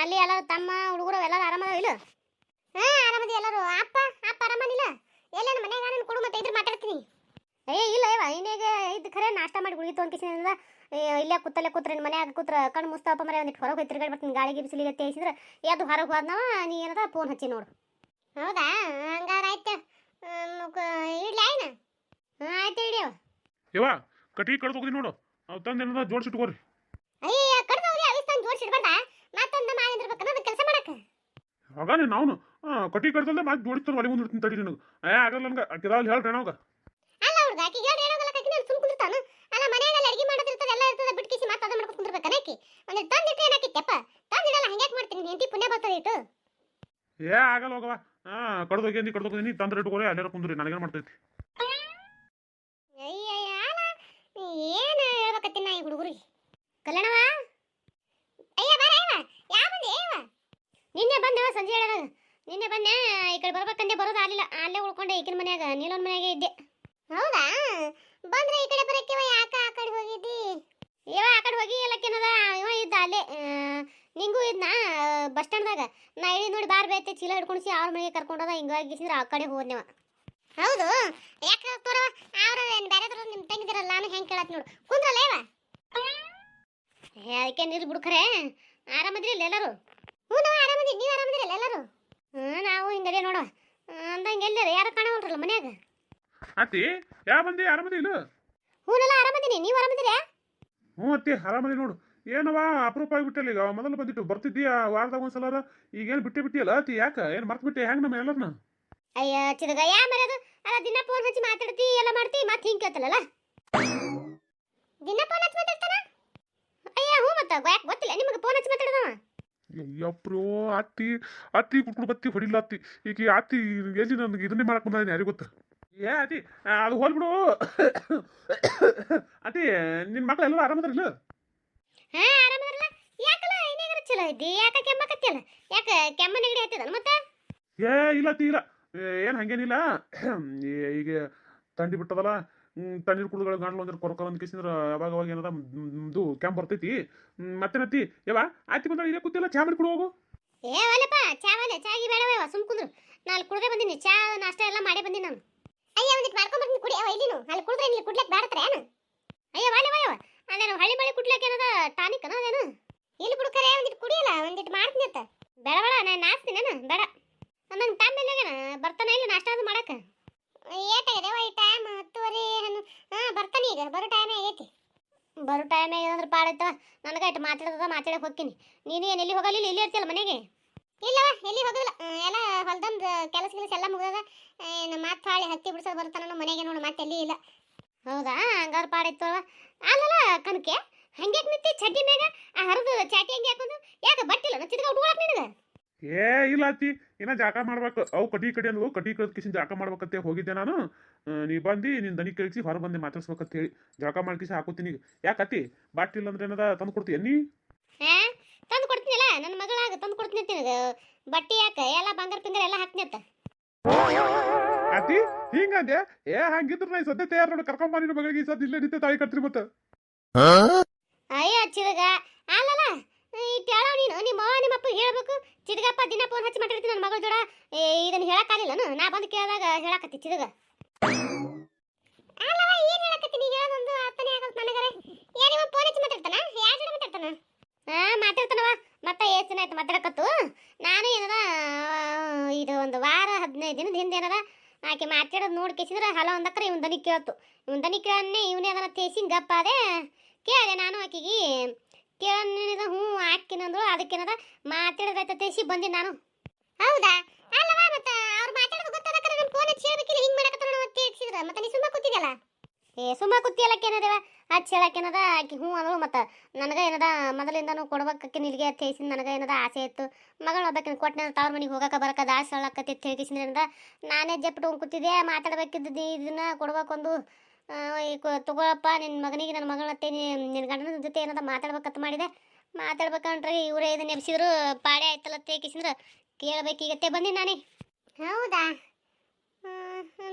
ಅಲ್ಲಿ ಎಲ್ಲರೂ ತಮ್ಮ ಹುಡುಗರು ಎಲ್ಲರೂ ಆರಾಮದ ಇಲ್ಲ ಹಾ ಆರಾಮದಿ ಎಲ್ಲರೂ. ಅಪ್ಪ ಅಪ್ಪ ಆರಾಮದಿಲ್ಲ ಎಲ್ಲ ನಮ್ಮ ಮನ್ಯಾಗ ನಾನು ಕೊಡು ಮತ್ತೆ ಇದ್ರ ಮಾತಾಡ್ತೀನಿ. ಏ ಇಲ್ಲ ಇವ ಇನ್ನೇಗ ಇದು ಖರೆ ನಾಷ್ಟ ಮಾಡಿ ಗುಳಿಗೆ ತೊಗೊಂಡ್ ಇಲ್ಲೇ ಕೂತಲ್ಲೇ ಕೂತ್ರೆ ನಿನ್ ಮನ್ಯಾಗ ಕೂತ್ರ ಕಣ್ಣು ಮುಸ್ತಾಪ ಮರೆ ಒಂದಿಟ್ಟು ಹೊರಗೆ ಹೋಯ್ತು ತಿರ್ಗಾಡಿ ಬರ್ತೀನಿ ಗಾಳಿಗೆ ಬಿಸಿಲಿಗೆ ತೇಸಿದ್ರೆ ಯಾವ್ದು ಹೊರಗೆ ಹೋದ್ನವ ನೀ ಏನದ ಫೋನ್ ಹಚ್ಚಿ ನೋಡು. ಹೌದಾ? ಹಂಗಾರ ಆಯ್ತು. ಇಡ್ಲಿ ಆಯ್ನ ಹಾಂ ಆಯ್ತು ಇಡಿ ಇವ ಯವ್ವ ಕಟಿ ಕಡ್ದು ಹೋಗಿ ನೋಡು. ಅವ್ ತಂದು ಏನದ ಜೋಡಿಸಿಟ್ಕೋರಿ ಅಯ್ಯ ಕಡ್ದು ಹೋಗಿ ಅವಿಸ್ತಾನ ಜೋಡಿಸಿಡ್ಬಾರ್ದ ಮತ್ತೊಂದು ಮಾಡಿರ್ಬೇಕು ಅನ್ನೋದು ಕೆಲಸ ಮಾಡಕ್ಕೆ ಹಾಗಾನೆ ನಾವು ಕಟಿ ಕಡ್ದಲ್ದೆ ಮತ್ತೆ ಜೋಡಿಸ್ತಾರೆ ಒಳಗೆ ಮುಂದೆ ಇಡ್ತೀನಿ ತಡಿ ನಿನಗೆ. ಏ ಆಗಲ್ಲ ನನ್ಗೆ. ಅಕ್ಕಿದಾಲ್ ಹೇಳ್ರಿ ನಾವು ಅಲ್ಲ ಹುಡುಗ ಆಕಿ ಹೇಳಿ ಹೇಳೋದಲ್ಲ ಕಕ್ಕಿ ನಾನು ಕುಂದಿರ್ತಾನ. ಅಲ್ಲ ಅಡಿಗೆ ಮಾಡೋದಿರ್ತದೆ ಎಲ್ಲ ಇರ್ತದೆ ಮತ್ತೆ ಅದನ್ನ ಮಾಡ್ಕೊಂಡು ಕುಂದಿರ್ಬೇಕು ತಂದಿಟ್ಟು ಏನಾಕಿತ್ತಪ್ಪ ತಂದಿಡಲ್ಲ ಹಂಗ್ಯಾಕ್ ಮಾಡ್ತೀನಿ? ಹೆಂಡತಿ ಪುಣ್ಯ ಬರ್ತದೆ ಇಟ್ಟು ಏ ಆಗಲ್ಲ ಹೋಗವ ಹಾ ಕಡ್ದು ಹೋಗಿ ನೀ ಕಡ್ದು ಹೋಗಿ ತಂದ್ರೆ ಇಟ್ಕೋರಿ ಅಲ್ಲಾರ ಕುಂದ್ರಿ ನನಗೇನು ಮಾಡ್ತೈತಿ? ಏನು ಹೇಳ್ಬೇಕತ್ತೀನಿ ನಾ ಈ ಹುಡುಗರಿಗೆ? ಕಲ್ಯಾಣವ ಅಯ್ಯ ಬಾರ ಅಯ್ಯವ ಯಾವ ಬಂದೆ ಅಯ್ಯವ ನಿನ್ನೆ ಬಂದೆ ಸಂಜೆ ಹೇಳದಾಗ ನಿನ್ನೆ ಬಂದೆ ಈ ಕಡೆ ಬರ್ಬೇಕಂದೆ ಬರೋದು ಆಗಲಿಲ್ಲ. ಅಲ್ಲೇ ಉಳ್ಕೊಂಡೆ ಈಕಿನ ಮನ್ಯಾಗ. ನೀಲೊಂದ್ ಮನ್ಯಾಗೆ ಇದ್ದೆ. ಹೌದಾ? ಬಂದ್ರೆ ಈ ಕಡೆ ಬರಕ್ಕೆ ಯಾಕ ಆ ಕಡೆ ಹೋಗಿದ್ದಿ? ಇವ ಆ ಕಡೆ ಹೋಗಿ ಎಲ್ಲಕ್ಕೇನದ ಇವ ಇದ್ದ ಅಲ್ಲೇ. ನಿಂಗೂ ಇದ್ನ? ಬಸ್ ಸ್ಟ್ಯಾಂಡ್ದಾಗ. ನಾ ಹೇಳಿ ನೋಡಿ ಬಾರ್ ಬೇತೆ ಚೀಲ ಹಿಡ್ಕೊಂಡ್ಸಿ ಅವ್ರ ಮನೆಗೆ ಕರ್ಕೊಂಡೋದ ಹಿಂಗಾಗಿಸಿದ್ರೆ ಆ ಕಡೆ ಹೋದ್ನೇವ ಹೌದು? ಯಾಕೆ ತೋರವ? ಅವ್ರ ಬೇರೆದ್ರು ನಿಮ್ಮ ತಂಗಿದಿರಲ್ಲ ನಾನು ಹೆಂಗೆ ಕೇಳತ್ ನೋಡು. ಕುಂದ್ರಲ್ಲ ಇವ ಅದಕ್ಕೆ ನಿಲ್ ಬಿಡ್ಕರೆ ಆರಾಮದ್ರಿ ಇಲ್ಲ ಎಲ್ಲರೂ ಹ್ಞೂ ನಾವು ಆರಾಮದಿ ನೀವು ಆರಾಮದಿರಲ್ಲ ಎಲ್ಲರೂ ಹ್ಞೂ ನಾವು ಹಿಂಗದೇ ನೋಡುವ ಅಂದಂಗೆ ಎಲ್ಲಿ ಯಾರು ಕಾಣವಲ್ರಲ್ಲ ಮನ್ಯಾಗ? ಅತ್ತಿ ಯಾ ಬಂದಿ? ಆರಾಮದಿ ಇಲ್ಲ? ಹ್ಞೂನೆಲ್ಲ ಆರಾಮದಿನಿ. ನೀವು ಆರಾಮದಿರಾ ಹ್ಞೂ ಅತ್ತಿ ಆರಾಮದಿ ನೋಡು. ಏನವ ಅಪರೂಪ ಆಗಿಬಿಟ್ಟಲ್ಲ ಈಗ? ಮೊದಲು ಬಂದಿಟ್ಟು ಬರ್ತಿದ್ದಿ ಆ ವಾರದಾಗ ಒಂದ್ಸಲ ಈಗೇನು ಬಿಟ್ಟೆ ಬಿಟ್ಟಿಯಲ್ಲ ಅತ್ತಿ ಯಾಕೆ? ಏನು ಮರ್ತು ಬಿಟ್ಟೆ? ಹೆಂಗೆ ನಮ್ಮ ಎಲ್ಲರನ್ನ? ಅಯ್ಯ ಚಿದಗ ಯಾ ಮರ್ಯಾದು? ಅಲ್ಲ ದಿನ ಫೋನ್ ಹಚ್ಚಿ ಮಾತಾಡ್ತಿ ಎಲ್ಲ ಮಾಡ್ತಿ ಮತ್ತೆ ಹಿಂಗೆ ಕೇಳ್ತಲ್ಲ ದಿನ ಫೋನ್ ಹಚ್ಚಿ ಮಾತಾಡ್ತಾನ? ಅಯ್ಯ ಹ್ಞೂ ಮತ್ತೆ ಯಾಕೆ ಗೊತ್ತಿಲ್ಲ ನಿಮಗೆ ಫೋನ್ ಹಚ್ಚಿ ಮಾತಾಡ್ದವ? ಅಯ್ಯಪ್ರೋ ಅತ್ತಿ ಅತ್ತಿ ಕುಟ್ಕೊಂಡು ಬತ್ತಿ ಹೊಡಿಲ್ಲ ಅತ್ತಿ. ಈಗ ಅತ್ತಿ ಎಲ್ಲಿ ನನಗೆ ಇದನ್ನೇ ಮಾಡಕ್ ಬಂದಿದ್ದೀನಿ ಯಾರಿಗೂ ಗೊತ್ತು? ಏ ಅತಿ ಅದು ಹೋಲ್ಬಿಡು. ಅತ್ತಿ ನಿನ್ನ ಮಕ್ಳು ಎಲ್ಲರೂ ಆರಾಮದ್ರಿಲ್ಲ ಹಾ ಆರಾಮದಿರಲ್ಲ ಯಾಕಲ್ಲ ಏನಾಗಾರ ಚಲೋ ಯಾಕ ಕೆಮ್ಮಕತ್ತಿಯಲ್ಲ ಯಾಕ ಕೆಮ್ಮ ನೆಗಡಿ ಮತ್ತೆ? ಏ ಇಲ್ಲ ಅತ್ತಿ ಇಲ್ಲ. ಏನು ಹಂಗೇನಿಲ್ಲ. ಈಗ ತಂಡಿ ಬಿಟ್ಟದಲ್ಲ. ತಣ್ಣೀರು ಕುಡಿದ್ಗಳ ಗಂಡ್ಲು ಅಂದ್ರೆ ಕೊರಕೊರ ಅಂತ ಕೇಸಿಂದ್ರ ಯಾವಾಗ ಅವಾಗ ಏನದ? ಇದು ಕ್ಯಾಂಪ್ ಬರ್ತೈತಿ. ಮತ್ತೆ ಮತ್ತೇನತ್ತಿ ಯವ್ವ ಆತಿ ಬಂದ ಇಲ್ಲೇ ಕೂತಿಲ್ಲ ಚಾ ಮಾಡಿ ಹೋಗು. ಏ ಒಲ್ಲಪ್ಪ ಚಾ ಒಲೆ ಚಾಗಿ ಬೇಡವ ಸುಮ್ ಕುಂದ್ರು. ನಾನು ಕುಡ್ದೆ ಬಂದಿನಿ, ಚಾ, ನಾಷ್ಟ ಎಲ್ಲ ಮಾಡೇ ಬಂದಿನಿ ನಾನು. ಅಯ್ಯ, ಒಂದಿಟ್ ಮಾಡ್ಕೊಂಡ್ ಬರ್ತೀನಿ ಕುಡಿ ಅವ ಇಲ್ಲಿನು. ಅಲ್ಲಿ ಕುಡಿದ್ರೆ ಇಲ್ಲಿ ಕುಡ್ಲಕ್ ಬೇಡತ್ರ ಏನು? ಅಯ್ಯ, ವಾಲೆ ವಾಯವ ಅದೇನು ಹಳ್ಳಿ ಮಳೆ ಕುಡ್ಲಕ್ ಏನದ? ಟಾನಿಕ್ ಅದೇನು? ಇಲ್ಲಿ ಕುಡ್ಕರೆ, ಒಂದಿಟ್ ಕುಡಿಯಲ್ಲ, ಒಂದಿಟ್ ಮಾಡ್ತೀನಿ ಅಂತ ಬೇಡ ಬೇಡ ನಾನು ನಾಸ್ತೀನೇನು ಬೇಡ. ನಂಗೆ ಟೈಮ್ ಮೇಲೆ ಬರ್ತಾನೆ ಇಲ್ಲ, ನಾಷ್ಟ ಅದು ಮಾಡಕ್ಕೆ. ಏಟಾಗಿದೆ ಈ ಟೈಮ್ ಹತ್ತುವರೆ ಹನ್ನು ಹಾಂ ಬರ್ತಾನೆ ಈಗ. ಬರೋ ಟೈಮ್ ಆಗೈತಿ. ಬರೋ ಟೈಮ್ ಏನಂದ್ರೆ ಪಾಡೈತವ? ನನಗೆ ಇಟ್ಟು ಮಾತಾಡೋದ ಮಾತಾಡಕ್ಕೆ ಹೋಗ್ತೀನಿ. ನೀನು ಏನು ಎಲ್ಲಿ ಹೋಗಲಿಲ್ಲ ಇಲ್ಲಿ ಇರ್ತಿಯಲ್ಲ ಮನೆಗೆ? ಇಲ್ಲವ ಎಲ್ಲಿ ಹೋಗೋದಿಲ್ಲ. ಎಲ್ಲ ಹೊಲ್ದಂದು ಕೆಲಸ ಕೆಲಸ ಎಲ್ಲ ಮುಗಿದಾಗ ಏನು ಮಾತು ಹಾಳಿ ಹತ್ತಿ ಬಿಡ್ಸೋದು ಬರ್ತಾನ ಮನೆಗೆ ನೋಡು ಮತ್ತೆ ಎಲ್ಲಿ ಇಲ್ಲ. ಹೌದಾ? ಹಂಗಾರೆ ಪಾಡೈತವ ಅಲ್ಲಲ್ಲ ಕನಕೆ ಹಂಗೆ ನಿಂತಿ ಚಡ್ಡಿ ಮ್ಯಾಗ? ಆ ಹರಿದು ಚಾಟಿ ಹಂಗೆ ಹಾಕೊಂಡು ಯಾಕೆ ಬಟ್ಟಿಲ್ಲ? ಚಿತ್ಕ ಉಟ್ಕೊಳಕ್ ನಿನಗೆ? ಏ ಇಲ್ಲ ಅತ್ತಿ ಇನ್ನ ಜಾಕ ಮಾಡ್ಬೇಕು. ಅವು ಕಟಿ ಕಡಿ ಅಂದ್ಲು ಕಟಿ ಕಡ್ದ ಕಿಸಿನ ಜಾಕ ಮಾಡ್ಬೇಕಂತ ಹೋಗಿದ್ದೆ ನಾನು. ನೀ ಬಂದು ನಿನ್ನ ದನಿ ಕೇಳಿಸಿ ಹೊರ ಬಂದೆ ಮಾತಾಡ್ಸ್ಬೇಕಂತ ಹೇಳಿ ಜಳಕ ಮಾಡ್ಕಿಸಿ ಹಾಕೋತೀನಿ. ಯಾಕತಿ ಯಾಕತ್ತಿ ಬಾಟಿಲ್ಲ ಅಂದ್ರೆ ಏನದ ತಂದು ಕೊಡ್ತೀಯ ನೀ? ತಂದು ಕೊಡ್ತೀನಿಲ್ಲ ನನ್ನ ಮಗಳಾಗ ತಂದು ಕೊಡ್ತೀನಿ ಬಟ್ಟೆ ಯಾಕೆ? ಎಲ್ಲ ಬಂಗಾರ ಪಿಂಗಾರ ಎಲ್ಲ ಹಾಕ್ತೀನಿ ಅಂತ. ಅತ್ತಿ ಹಿಂಗಂದೆ ಏ ಹಂಗಿದ್ರು ನಾ ಸದ್ಯ ತಯಾರು ನೋಡಿ ಕರ್ಕೊಂಡ್ ನಿನ್ನ ಮಗಳಿಗೆ ಸದ್ಯ ಇಲ್ಲೇ ನಿಂತೆ ತಾಯಿ ಕಟ್ರಿ ಮತ್ತೆ. ಅಯ್ಯ ಚಿರಗ ಅಲ್ಲಲ್ಲ ಇಟ್ ಹೇಳೋ ನೀನು ನಿಮ್ಮ ಅವ್ವ ನಿಮ್ಮ ಅಪ್ಪ ಹೇಳ್ಬೇಕು. ಚಿರಗಪ್ಪ ದಿನ ಫೋನ್ ಹಚ್ಚಿ ಮಾತಾಡ್ತೀನಿ ನನ್ನ ಮಗಳ ಜೋಡ. ಇದನ್ನ ಹೇಳಕ್ಕಾಗಿಲ್ಲನು ನಾ ಬಂದು ಕೇಳಿದಾಗ ಹೇಳಕತ್ತಿ ಚಿರಗ ಅಲ್ಲವ ಏನ್ ಹೇಳಕತ್ತೀನಿ ಹೇಳೋದೊಂದು ಅರ್ಥನೇ ಆಗಲ್ಲ ನನಗರೆ. ಏನ್ ಇವ ಫೋನ್ ಹಚ್ಚಿ ಮಾತಾಡ್ತಾನ? ಯಾರ ಜೋಡ ಮಾತಾಡ್ತಾನ? ಹಾ ಮಾತಾಡ್ತಾನವ ಮತ್ತೆ ಎಷ್ಟು ದಿನ ಮಾತಾಡಕತ್ತು ನಾನು ಏನದ ಇದು ಒಂದು ವಾರ, ಹದಿನೈದು ದಿನದ ಹಿಂದೆ ಏನದ, ಆಕೆ ಮಾತಾಡೋದು ನೋಡಿ ಕೇಸಿದ್ರೆ, ಹಲೋ ಅಂದಕ್ರೆ ಇವನ್ ದನಿ ಕೇಳ್ತು. ಇವನ್ ದನಿ ಕೇಳನ್ನೇ ಇವನೇ ಅದನ್ನ ತೇಸಿನ ಗಪ್ಪ ಅದೇ ಕೇಳಿದೆ ನಾನು ಆಕೆಗೆ ಕೇಳಿದ ಹ್ಞೂ ಹಾಕಿನಂದ್ರು ಅದಕ್ಕೇನದ ಮಾತಾಡಿದ್ರೆ ತೇಸಿ ಬಂದೆ ನಾನು. ಹೌದಾ? ಅಲ್ಲವಾ ಮತ್ತೆ ಅವ್ರು ಮಾತಾಡೋದು ಗೊತ್ತಾದಕ್ಕಾರ ನನ್ನ ಫೋನ್ ಹಚ್ಚಿ ಹಿಂಗೆ ಮಾಡಕತ್ತಾರ ಅತ್ತೆ ತೇಗ್ಸಿದ್ರ ಮತ್ತೆ ನೀ ಸುಮ್ಮ ಕೂತಿದ್ಯಲ್ಲ? ಏ ಸುಮ್ಮ ಕೂತಿಯಲ್ಲಕ್ಕೇನದೇವ ಹಚ್ಚಿ ಹೇಳಕ್ಕೇನದ ಆಕಿ ಹ್ಞೂ ಅಂದ್ರು ಮತ್ತೆ ನನಗೆ ಏನದ? ಮೊದಲಿಂದನೂ ಕೊಡ್ಬೇಕಕ್ಕೆ ನಿಲ್ಗೆ ತೇಸಿನ ನನಗೆ ಏನದ ಆಸೆ ಇತ್ತು. ಮಗಳು ಒಬ್ಬಾಕಿನ ಕೊಟ್ಟನ ತವ್ರ ಮನೆಗೆ ಹೋಗಕ್ಕೆ ಬರಕ ದಾಸ ಹೇಳಕತ್ತಿ ತಿಳಿಸಿದ್ರಿಂದ ನಾನೇ ಜಪ್ಪಿಟ್ಟು ಕೂತಿದ್ದೆ ಮಾತಾಡ್ಬೇಕಿದ್ದು ಇದನ್ನ ಕೊಡ್ಬೇಕೊಂದು ಆ, ತಗೋಳಪ್ಪ ನಿನ್ನ ಮಗನಿಗೆ ನನ್ನ ಮಗಳತ್ತೆ ನಿನ್ನ ಗಂಡನ ಜೊತೆ ಏನದ ಮಾತಾಡ್ಬೇಕಂತ ಮಾಡಿದೆ. ಮಾತಾಡ್ಬೇಕಂದ್ರೆ ಇವರೇ ಇದನ್ನ ಎಬ್ಸಿದ್ರು ಪಾಡೆ ಆಯ್ತಲ್ಲ ತೇಕಿಸಿದ್ರ ಕೇಳ್ಬೇಕೀಗತ್ತೆ ಬಂದಿ ನಾನೇ. ಹೌದಾ?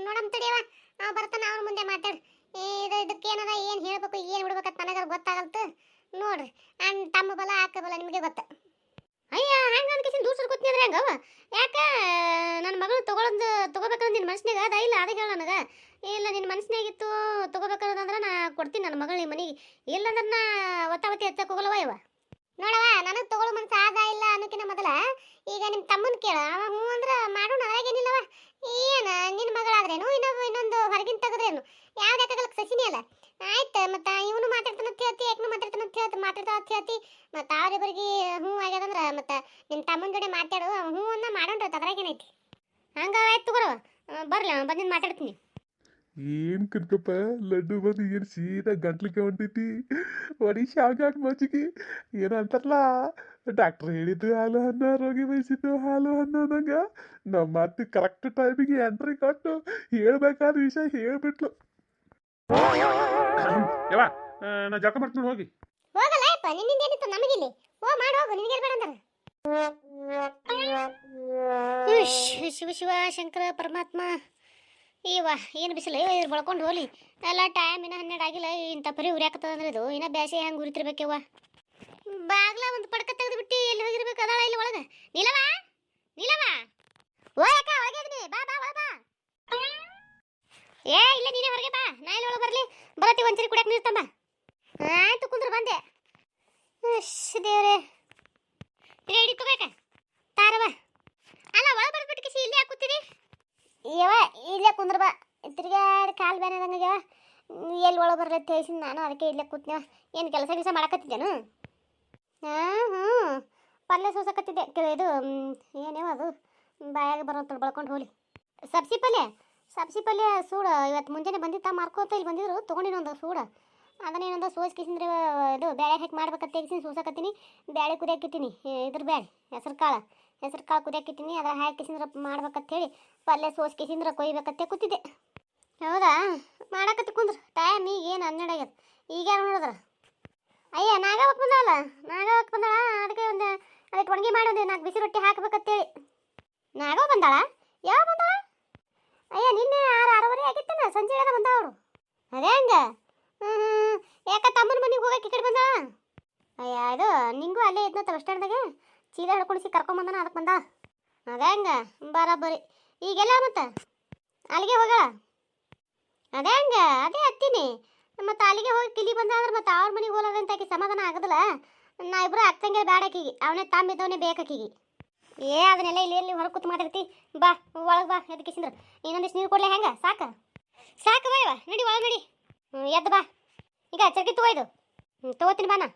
ನೋಡಮ್ ತಡಿಯವ ಅವ ಬರ್ತಾನೆ ಅವ್ರ ಮುಂದೆ ಮಾತಾಡ್. ಇದು ಇದಕ್ಕೆ ಏನದ, ಏನು ಹೇಳ್ಬೇಕು, ಏನು ಬಿಡ್ಬೇಕಂತ ನನಗೆ ಗೊತ್ತಾಗಲ್ತು. ನೋಡ್ರಿ, ಅಣ್ಣ, ತಮ್ಮ ಬಲ ಅಕ್ಕ ಬಲ, ನಿಮಗೆ ಗೊತ್ತ. ಅಯ್ಯ, ಹಂಗೆ ಅನ್ಕೇಸಿನ ದೂರ ಕೂತ್ನಿ ಅಂದ್ರೆ ಹೆಂಗವ ಯಾಕ ನನ್ನ ಮಗಳು ತೊಗೊಳಂದು ತಗೋಬೇಕಂದ್ರೆ ನಿನ್ನ ಮನ್ಸಿನಾಗ? ಅದ ಇಲ್ಲ, ಅದ ಹೇಳ ನನಗೆ. ಇಲ್ಲ ನಿನ್ನ ಮನ್ಸಿನಾಗಿತ್ತು ತೊಗೋಬೇಕಂದ್ರೆ ನಾ ಕೊಡ್ತೀನಿ ನನ್ನ ಮಗಳು ನಿಮ್ಮ ಮನೆಗೆ. ಇಲ್ಲಂದ್ರೆ ನಾ ಒತ್ತಾವತಿ ಹಚ್ಚಕ್ಕೆ ಹೋಗಲ್ಲವ ಇವ. ನೋಡವ ನನಗೆ ತಗೊಳ್ಳೋ ಮನ್ಸು ಆದ ಇಲ್ಲ ಅನ್ನೋಕಿನ ಮೊದಲ ಈಗ ನಿಮ್ಮ ತಮ್ಮನ ಕೇಳ. ಅವ ಹ್ಞೂ ಅಂದ್ರೆ ಮಾಡೋಣ ಅದ್ರಾಗೇನಿಲ್ಲವ ಏನ, ನಿನ್ನ ಮಗಳಾದ್ರೇನು? ಇನ್ನೊಬ್ಬ, ಇನ್ನೊಂದು ಹೊರಗಿನ ತೆಗೆದ್ರೇನು? ಯಾವ್ದು ಯಾಕಾಗಲ್ಲ ಸಸಿನಿ ಅಲ್ಲ. ಆಯ್ತು, ಮತ್ತೆ ಇವನು ಮಾತಾಡ್ತಾನ ಅಂತ ಹೇಳ್ತಿ, ಯಾಕನು ಮಾತಾಡ್ತಾನ ಅಂತ ಹೇಳ್ತಿ ಮಾತಾಡ್ತಾವ ಅಂತ ಹೇಳ್ತಿ. ಮತ್ತೆ ಅವರಿಬ್ಬರಿಗೆ ಹ್ಞೂ ಆಗ್ಯದಂದ್ರೆ ಮತ್ತೆ ನಿನ್ನ ತಮ್ಮನ ಜೋಡಿ ಮಾತಾಡು ಹ್ಞೂ ಅನ್ನ ಮಾಡೋಣ ಅದ್ರಾಗೇನೈತಿ ಹಂಗ ಆಯ್ತು ತಗೋರವ ಬರ್ಲಿ ಬಂದಿದ್ದು ಮಾತಾಡ್ತೀನಿ. ಏನ್ ಕನ್ಕಪ್ಪ ಲಡ್ಡು ಬಂದು ಏನ್ ಸೀದಾ ಗಂಟ್ಲಿಗೆ ಹೊಂಟೈತಿ? ಒಡಿ ಶಾಗಾಟ್ ಮಚ್ಚಿಗೆ ಮಜ್ಜಿಗೆ ಅಂತಾರಲ್ಲ ಡಾಕ್ಟರ್ ಹೇಳಿದ್ದು ಹಾಲು ಹಣ್ಣು ರೋಗಿ ಬಯಸಿದ್ದು ಹಾಲು ಹಣ್ಣು ಅನ್ನಂಗ ನಮ್ಮ ಕರೆಕ್ಟ್ ಟೈಮಿಗೆ ಎಂಟ್ರಿ ಕೊಟ್ಟು ಹೇಳ್ಬೇಕಾದ ವಿಷಯ ಹೇಳ್ಬಿಟ್ಲು ಯವ್ವ ನಾ ಜಳಕ ಮಾಡ್ತೀನಿ ಹೋಗಿ ಹೋಗಲ್ಲ ಅಪ್ಪ ನಿನ್ನಿಂದ ಏನಿತ್ತು ನಮಗಿಲ್ಲಿ ಓ ಮಾಡಿ ಹೋಗು ನಿನಗೆ ಬೇಡ ಅಂದಾರ ಶಿವ ಶಿವ ಶಂಕರ ಪರಮಾತ್ಮ. ಇವ ಏನು ಬಿಸಿಲು? ಇದ್ರ ಬಳ್ಕೊಂಡು ಹೋಲಿ ಎಲ್ಲ ಟೈಮ್ ಇನ್ನ ಹನ್ನೆರಡು ಆಗಿಲ್ಲ. ಇಂಥ ಪರಿ ಉರಿಯಾಕತ್ತದ ಅಂದ್ರೆ ಇದು. ಇನ್ನ ಬ್ಯಾಸೆ ಹೆಂಗೆ ಉರಿತಿರ್ಬೇಕಿವ ಬಾಗ್ಲ ಒಂದು ಪಡ್ಕ ತೆಗೆದು ಬಿಟ್ಟು ಎಲ್ಲಿ ಹೋಗಿರ್ಬೇಕು ಅದಾಳ ಇಲ್ಲಿ ಒಳಗೆ ನಿಲವ ನಿಲವ ಓ ಯಾಕ ಒಳಗೆ ಇದೀನಿ ಬಾ ಬಾ ಒಳ ಬಾ ಏ ಇಲ್ಲ ನೀನೇ ಹೊರಗೆ ಬಾ ನಾ ಇಲ್ಲಿ ಒಳಗೆ ಬರಲಿ ಬರತ್ತಿ ಒಂದ್ಸರಿ ಕುಡಿಯಕ್ಕೆ ನೀರು ತಂಬ ಆಯ್ತು ಕುಂದ್ರ ಬಂದೆ ಅಶ್ ದೇವ್ರೆ ರೆಡಿ ತಗೋಕ ತಾರವ ಅಲ್ಲ ಒಳ ಬರ್ಬಿಟ್ಟು ಕಿಸಿ ಇಲ್ಲೇ ಹಾಕುತ್ತೀರಿ ಯವ ಇಲ್ಲೇ ಕುಂದ್ರ ಬಾ ತಿರ್ಗಾಡಿ ಕಾಲು ಬೇನೆ ನನಗೆ. ಎಲ್ಲಿ ಒಳಗೆ ಬರಲಿ ತಿಳಿಸಿ ನಾನು, ಅದಕ್ಕೆ ಇಲ್ಲೇ ಕೂತ್ನ ಏನು ಕೆಲಸ ಕೆಲಸ ಮಾಡಕತ್ತಿದ್ದೇನು ಹಾಂ ಹ್ಞೂ ಪಲ್ಯ ಸೋಸಕತ್ತಿದ್ದೆ. ಇದು ಏನೇವ ಅದು, ಬಾಯಾಗ ಬರೋಂತ ಬಳ್ಕೊಂಡು ಹೋಲಿ ಸಬ್ಸಿ ಪಲ್ಯ? ಸಬ್ಸಿ ಪಲ್ಯ ಸೂಡ ಇವತ್ತು ಮುಂಜಾನೆ ಬಂದಿತ್ತ ಮಾರ್ಕೋತ ಇಲ್ಲಿ ಬಂದಿದ್ರು ತೊಗೊಂಡಿನೊಂದು ಸೂಡ. ಅದನ್ನೇನೊಂದು ಸೋಸ್ಕಿಸಿಂದ್ರೆ ಇದು ಬೇಳೆ ಹಾಕಿ ಮಾಡ್ಬೇಕಂತ ತೆಗಿಸಿ ಸೂಸಕತ್ತೀನಿ. ಬೇಳೆ ಕುದಿಯಾಕಿತ್ತೀನಿ ಇದ್ರ ಬೇಳೆ ಹೆಸರು ಕಾಳು ಹೆಸರು ಕಾಳು ಕುದಿಯಾಕಿತ್ತೀನಿ, ಅದ್ರ ಕಿಸಿಂದ್ರೆ ಮಾಡ್ಬೇಕಂತ ಹೇಳಿ, ಪಲ್ಯ ಸೋಸ್ಕಿಸಿಂದ್ರೆ ಕೊಯ್ಬೇಕತ್ತೆ ಕೂತಿದ್ದೆ. ಹೌದಾ? ಮಾಡಕತ್ತಿ ಕುಂದ್ರ. ಟೈಮ್ ಈಗ ಏನು ಹನ್ನೆರಡು ಈಗ ಯಾರು ನೋಡಿದ್ರ ಅಯ್ಯ ನಾಗವಕ್ಕೆ ಬಂದಲ್ಲ ನಾಗವಕ್ಕೆ ಬಂದಾಳ? ಅದಕ್ಕೆ ಒಂದು ಅದಕ್ಕೆ ಒಣಗಿ ಮಾಡಿ ಒಂದು ನಾಲ್ಕು ಬಿಸಿ ರೊಟ್ಟಿ ಹಾಕ್ಬೇಕಂತೇಳಿ. ನಾಗವ ಬಂದಾಳ? ಯಾವ ಬಂದಾಳ? ಅಯ್ಯ, ನಿನ್ನೆ ಆರು ಆರೂವರೆ ಆಗಿತ್ತನ? ಸಂಜೆ ಬಂದ ಅವರು ಅದೇ ಹಂಗ? ಹ್ಞೂ ಯಾಕ ತಮ್ಮನ ಮನೆಗೆ ಹೋಗಕ್ಕೆ ಕಡೆ ಬಂದಾಳ? ಅಯ್ಯ, ಇದು ನಿಂಗೂ ಅಲ್ಲೇ ಇದ್ನತ್ತ ಬಸ್ ಸ್ಟ್ಯಾಂಡ್ದಾಗ ಚೀಲ ಹಿಡ್ಕೊಳಿಸಿ ಕರ್ಕೊಂಬಂದನ ಅದಕ್ಕೆ ಬಂದ ಅದೇ ಹಂಗ? ಬರಬರಿ. ಈಗೆಲ್ಲ ಮತ್ತೆ? ಅಲ್ಲಿಗೆ ಹೋಗಳ ಅದೇ ಹಂಗ, ಅದೇ ಹತ್ತೀನಿ. ಮತ್ತೆ ಅಲ್ಲಿಗೆ ಹೋಗಿ ಕಿಲಿ ಬಂದ ಅಂದ್ರೆ ಮತ್ತೆ ಅವ್ರ ಮನೆಗೆ ಹೋಗೋದಂತ ಅಂತ ಆಕೆ ಸಮಾಧಾನ ಆಗೋದಿಲ್ಲ. ನಾ ಇಬ್ರು ಅಕ್ಕಂಗೆ ಬೇಡ ಆಕಿಗೆ, ಅವನೇ ತಾಂಬಿದ್ದವನೇ ಬೇಕಾಕಿಗೆ ಏ, ಅದನ್ನೆಲ್ಲ ಇಲ್ಲಿ ಇಲ್ಲಿ ಹೊರಗೆ ಕೂತ್ ಮಾಡಿರ್ತಿ? ಬಾ, ಒಳಗೆ ಬಾ ಎದಕ್ಕೆ ಸಿಂದ್ರ ಇನ್ನೊಂದಿಷ್ಟು ನೀರು ಕೊಡ್ಲಿ ಹೆಂಗ? ಸಾಕ? ಸಾಕು ಬಾ ನಡಿ ಒಳಗೆ ನಡಿ. ಎದ್ದು ಬಾ. ಈಗ ಚರ್ಕಿ ತಗೋ ಇದು ಹ್ಞೂ ತಗೋತೀನಿ ಬಾ ನಾ.